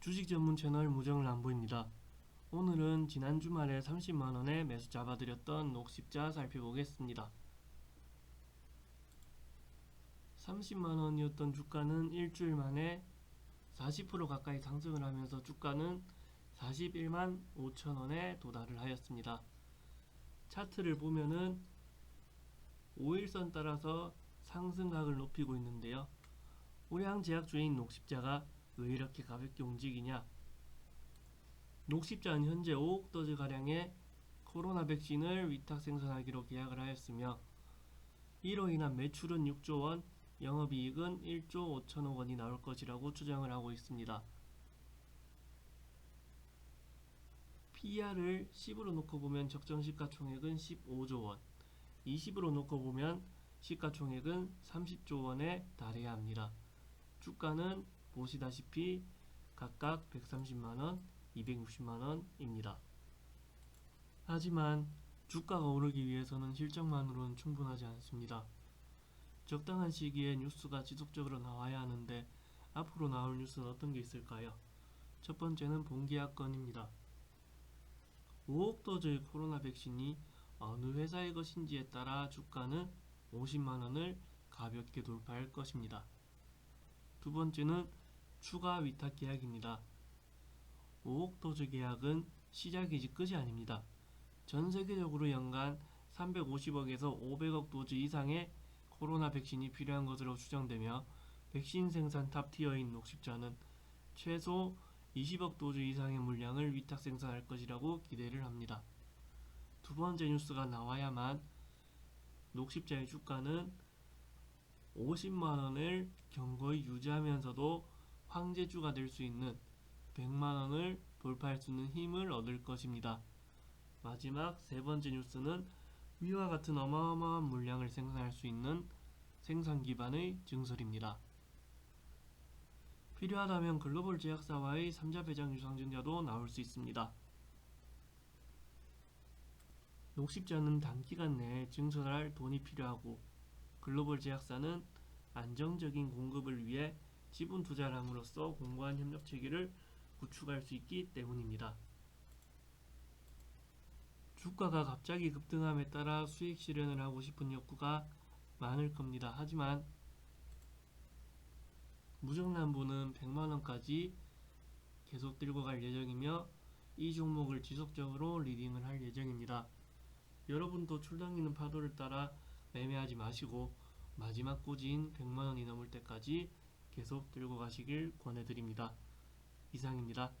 주식 전문 채널 무정을 안 보입니다. 오늘은 지난 주말에 30만원에 매수 잡아드렸던 녹십자 살펴보겠습니다. 30만원이었던 주가는 일주일 만에 40% 가까이 상승을 하면서 주가는 41만 5천원에 도달을 하였습니다. 차트를 보면은 5일선 따라서 상승각을 높이고 있는데요. 우량 제약 주인 녹십자가 왜 이렇게 가볍게 움직이냐? 녹십자는 현재 5억 도즈 가량의 코로나 백신을 위탁 생산하기로 계약을 하였으며 이로 인한 매출은 6조 원, 영업이익은 1조 5천억 원이 나올 것이라고 추정을 하고 있습니다. PR을 10으로 놓고 보면 적정 시가총액은 15조 원, 20으로 놓고 보면 시가총액은 30조 원에 달해야 합니다. 주가는 보시다시피 각각 130만원, 260만원입니다. 하지만 주가가 오르기 위해서는 실적만으로는 충분하지 않습니다. 적당한 시기에 뉴스가 지속적으로 나와야 하는데 앞으로 나올 뉴스는 어떤 게 있을까요? 첫 번째는 본계약 건입니다. 5억 도저의 코로나 백신이 어느 회사의 것인지에 따라 주가는 50만원을 가볍게 돌파할 것입니다. 두 번째는 추가 위탁 계약입니다. 5억 도즈 계약은 시작이지 끝이 아닙니다. 전 세계적으로 연간 350억에서 500억 도즈 이상의 코로나 백신이 필요한 것으로 추정되며 백신 생산 탑티어인 녹십자는 최소 20억 도즈 이상의 물량을 위탁 생산할 것이라고 기대를 합니다. 두 번째 뉴스가 나와야만 녹십자의 주가는 50만원을 견고히 유지하면서도 황제주가 될 수 있는 100만원을 돌파할 수 있는 힘을 얻을 것입니다. 마지막 세 번째 뉴스는 위와 같은 어마어마한 물량을 생산할 수 있는 생산 기반의 증설입니다. 필요하다면 글로벌 제약사와의 3자 배당 유상증자도 나올 수 있습니다. 녹십자는 단기간 내에 증설할 돈이 필요하고 글로벌 제약사는 안정적인 공급을 위해 지분 투자를 함으로써 공고한 협력 체계를 구축할 수 있기 때문입니다. 주가가 갑자기 급등함에 따라 수익 실현을 하고 싶은 욕구가 많을 겁니다. 하지만 무정남부는 100만원까지 계속 들고 갈 예정이며 이 종목을 지속적으로 리딩을 할 예정입니다. 여러분도 출당기는 파도를 따라 매매하지 마시고 마지막 고지인 100만원이 넘을 때까지 계속 들고 가시길 권해드립니다. 이상입니다.